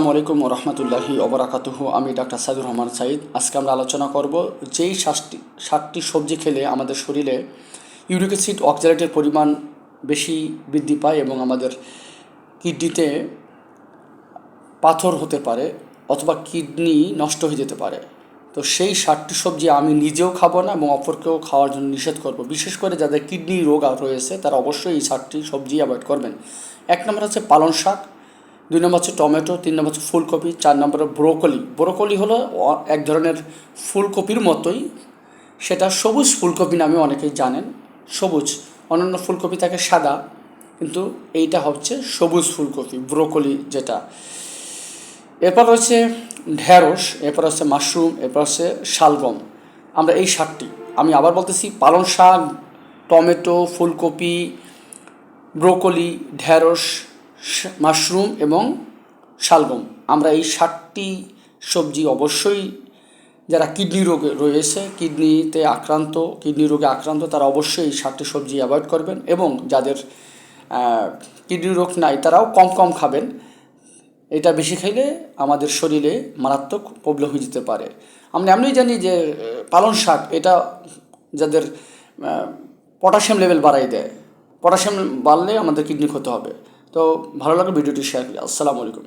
আসসালামু আলাইকুম রহমতুল্লাহি অবরাকাতুহ আমি ডাক্তার সাইদুর রহমান সাইদ। আজকে আমরা আলোচনা করব যেই সাতটি সাতটি সবজি খেলে আমাদের শরীরে ইউরিক অ্যাসিড অক্সালেটের পরিমাণ বেশি বৃদ্ধি পায় এবং আমাদের কিডনিতে পাথর হতে পারে অথবা কিডনি নষ্ট হয়ে যেতে পারে। তো সেই সাতটি সবজি আমি নিজেও খাব না এবং অপরকেও খাওয়ার জন্য নিষেধ করব। বিশেষ করে যাদের কিডনি রোগ রয়েছে, তারা অবশ্যই এই সাতটি সবজি অ্যাভয়েড করবেন। এক নম্বর হচ্ছে পালং শাক। দুই নম্বর হচ্ছে টমেটো, তিন নম্বর হচ্ছে ফুলকপি, চার নম্বরে ব্রোকলি। ব্রোকলি হলো এক ধরনের ফুলকপির মতোই। সেটা সবুজ ফুলকপি নামে অনেকেই জানেন। সবুজ। অন্যান্য ফুলকপি থাকে সাদা। কিন্তু এইটা হচ্ছে সবুজ ফুলকপি, ব্রোকলি যেটা। এরপর রয়েছে ঢ্যাঁড়স এরপর হচ্ছে মাশরুম, এরপর হচ্ছে শালগম। আমরা এই শাকটি আমি আবার বলতেছি, পালং শাক, টমেটো, ফুলকপি, ব্রোকলি ঢ্যাঁড়স মাশরুম এবং শালগম। আমরা এই সাতটি সবজি অবশ্যই যারা কিডনি রোগে রয়েছে কিডনিতে আক্রান্ত কিডনি রোগে আক্রান্ত তারা অবশ্যই এই সাতটি সবজি অ্যাভয়েড করবেন এবং যাদের কিডনি রোগ নাই তারাও কম কম খাবেন। এটা বেশি খাইলে আমাদের শরীরে মারাত্মক প্রবলেম হয়ে যেতে পারে। আমরা এমনি জানি যে আহ, পালং শাক এটা যাদের পটাশিয়াম লেভেল বাড়াই দেয়। পটাশিয়াম বাড়লে আমাদের কিডনি ক্ষতি হবে। তো ভালো লাগে ভিডিওটি শেয়ার করি। আসসালামু আলাইকুম।